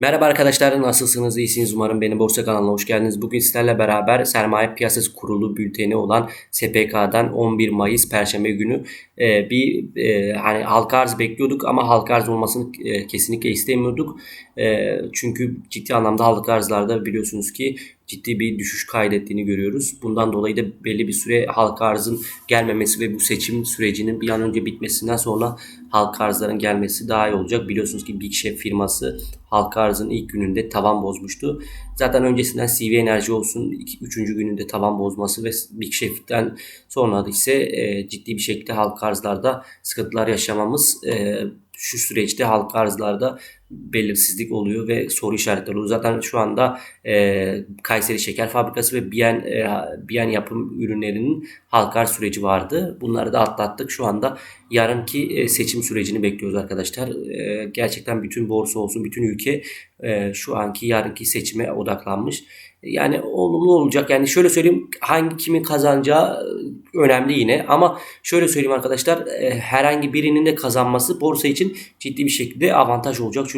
Merhaba arkadaşlar nasılsınız iyisiniz umarım beni borsa kanalına hoş geldiniz. Bugün sizlerle beraber sermaye piyasası kurulu bülteni olan SPK'dan 11 Mayıs Perşembe günü e, bir e, hani halka arz bekliyorduk ama halka arz olmasını e, kesinlikle istemiyorduk. E, çünkü ciddi anlamda halka arzlarda biliyorsunuz ki ciddi bir düşüş kaydettiğini görüyoruz. Bundan dolayı da belli bir süre halka arzın gelmemesi ve bu seçim sürecinin bir an önce bitmesinden sonra halka arzların gelmesi daha iyi olacak. Biliyorsunuz ki Big Chef firması halka arzın ilk gününde tavan bozmuştu. Zaten öncesinden CV Enerji olsun 3. gününde tavan bozması ve Big Chef'ten sonra da ise e, ciddi bir şekilde halka arzlarda sıkıntılar yaşamamız e, şu süreçte halka arzlarda belirsizlik oluyor ve soru işaretleri oluyor. Zaten şu anda e, Kayseri Şeker Fabrikası ve Biyen, e, Biyen yapım ürünlerinin halka arz süreci vardı. Bunları da atlattık. Şu anda yarınki e, seçim sürecini bekliyoruz arkadaşlar. E, gerçekten bütün borsa olsun, bütün ülke e, şu anki yarınki seçime odaklanmış. Yani olumlu olacak. Yani şöyle söyleyeyim hangi kimin kazanacağı önemli yine ama şöyle söyleyeyim arkadaşlar herhangi birinin de kazanması borsa için ciddi bir şekilde avantaj olacak. Çünkü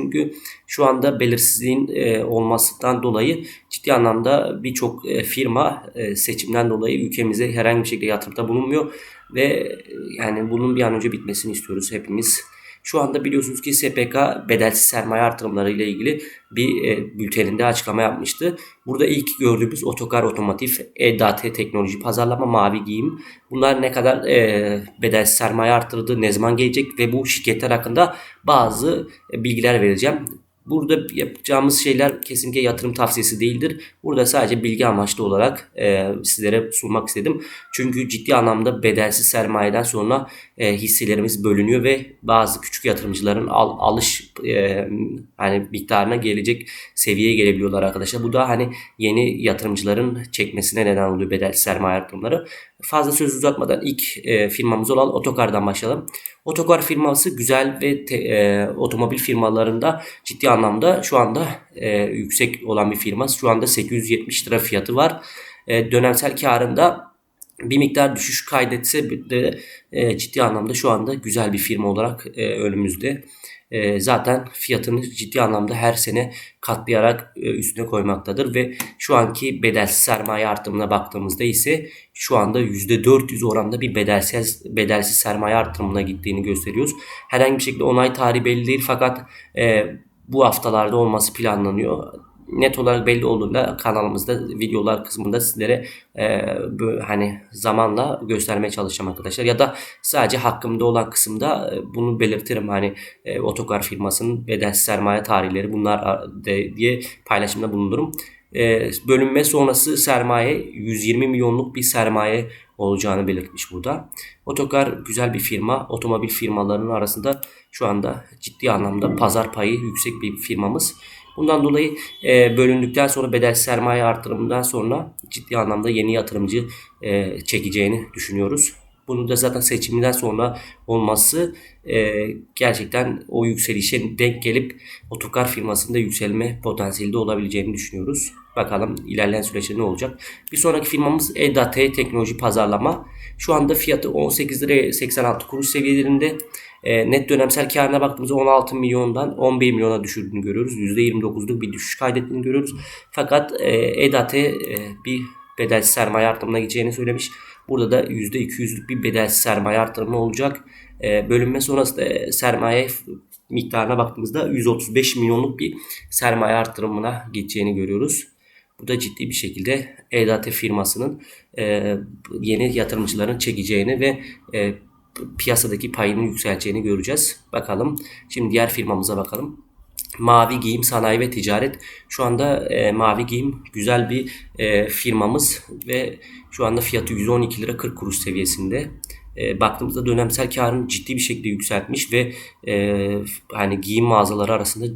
şu anda belirsizliğin olmasından dolayı ciddi anlamda birçok firma seçimden dolayı ülkemize herhangi bir şekilde yatırımda bulunmuyor ve yani bunun bir an önce bitmesini istiyoruz hepimiz. Şu anda biliyorsunuz ki SPK bedelsiz sermaye artırımları ile ilgili bir e, bülteninde açıklama yapmıştı. Burada ilk gördüğümüz otokar otomotiv, EDAT teknoloji pazarlama, mavi giyim. Bunlar ne kadar e, bedelsiz sermaye artırdı, ne zaman gelecek ve bu şirketler hakkında bazı e, bilgiler vereceğim. Burada yapacağımız şeyler kesinlikle yatırım tavsiyesi değildir. Burada sadece bilgi amaçlı olarak e, sizlere sunmak istedim. Çünkü ciddi anlamda bedelsiz sermayeden sonra e, hisselerimiz bölünüyor ve bazı küçük yatırımcıların al, alış e, hani miktarına gelecek seviyeye gelebiliyorlar arkadaşlar. Bu da hani yeni yatırımcıların çekmesine neden oluyor bedelsiz sermaye artırımları. Fazla söz uzatmadan ilk e, firmamız olan Otokar'dan başlayalım. Otokar firması güzel ve te, e, otomobil firmalarında ciddi anlamda şu anda e, yüksek olan bir firma. Şu anda 870 lira fiyatı var. E, dönemsel karında bir miktar düşüş kaydetse de e, ciddi anlamda şu anda güzel bir firma olarak e, önümüzde. E, zaten fiyatını ciddi anlamda her sene katlayarak e, üstüne koymaktadır ve şu anki bedelsiz sermaye artımına baktığımızda ise şu anda %400 oranda bir bedelsiz bedelsiz sermaye artımına gittiğini gösteriyoruz. Herhangi bir şekilde onay tarihi belli değil fakat e, bu haftalarda olması planlanıyor net olarak belli olduğunda kanalımızda videolar kısmında sizlere e, böyle, hani zamanla göstermeye çalışacağım arkadaşlar. Ya da sadece hakkımda olan kısımda e, bunu belirtirim. Hani e, otokar firmasının bedelsiz sermaye tarihleri bunlar de, diye paylaşımda bulunurum. E, bölünme sonrası sermaye 120 milyonluk bir sermaye olacağını belirtmiş burada. Otokar güzel bir firma. Otomobil firmalarının arasında şu anda ciddi anlamda pazar payı yüksek bir firmamız. Bundan dolayı e, bölündükten sonra bedel sermaye artırımından sonra ciddi anlamda yeni yatırımcı e, çekeceğini düşünüyoruz. Bunu da zaten seçiminden sonra olması e, gerçekten o yükselişe denk gelip otokar firmasında yükselme potansiyeli de olabileceğini düşünüyoruz. Bakalım ilerleyen süreçte ne olacak. Bir sonraki firmamız EDAT Teknoloji Pazarlama. Şu anda fiyatı 18 lira 86 kuruş seviyelerinde. E, net dönemsel karına baktığımızda 16 milyondan 11 milyona düşürdüğünü görüyoruz. %29'luk bir düşüş kaydettiğini görüyoruz. Fakat e, EDAT e, bir bedelsiz sermaye artımına gideceğini söylemiş. Burada da %200'lük bir bedelsiz sermaye artırımı olacak. E, bölünme sonrası da sermaye miktarına baktığımızda 135 milyonluk bir sermaye artırımına gideceğini görüyoruz. Bu da ciddi bir şekilde EDAT firmasının e, yeni yatırımcıların çekeceğini ve e, piyasadaki payını yükseleceğini göreceğiz. Bakalım. Şimdi diğer firmamıza bakalım. Mavi Giyim Sanayi ve Ticaret. Şu anda e, Mavi Giyim güzel bir e, firmamız ve şu anda fiyatı 112 lira 40 kuruş seviyesinde e, baktığımızda dönemsel karını ciddi bir şekilde yükseltmiş ve e, hani giyim mağazaları arasında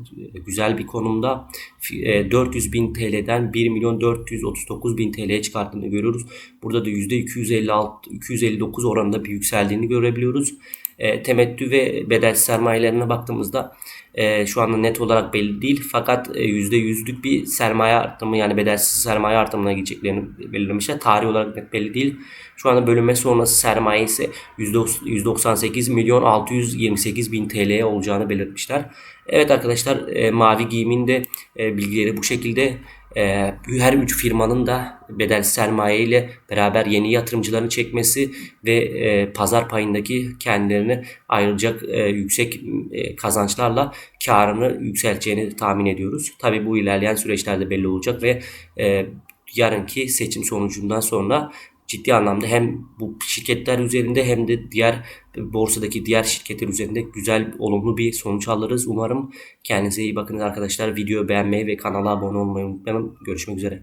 güzel bir konumda 400 bin TL'den 1 milyon 439 bin TL'ye çıkarttığını görüyoruz. Burada da %256 259 oranında bir yükseldiğini görebiliyoruz. E, temettü ve bedel sermayelerine baktığımızda e, şu anda net olarak belli değil. Fakat e, %100'lük bir sermaye artımı yani bedelsiz sermaye artımına gideceklerini belirlemişler. Tarih olarak net belli değil. Şu anda bölünme sonrası sermaye ise %198 milyon 628 bin TL'ye olacağını belirtmişler. Evet arkadaşlar e, Mavi Giyim'in de e, bilgileri bu şekilde. E, her üç firmanın da bedelsiz sermaye ile beraber yeni yatırımcılarını çekmesi ve e, pazar payındaki kendilerini ayrılacak e, yüksek e, kazançlarla karını yükselteceğini tahmin ediyoruz. Tabi bu ilerleyen süreçlerde belli olacak ve e, yarınki seçim sonucundan sonra ciddi anlamda hem bu şirketler üzerinde hem de diğer borsadaki diğer şirketler üzerinde güzel olumlu bir sonuç alırız. Umarım kendinize iyi bakın arkadaşlar. Videoyu beğenmeyi ve kanala abone olmayı unutmayın. Görüşmek üzere.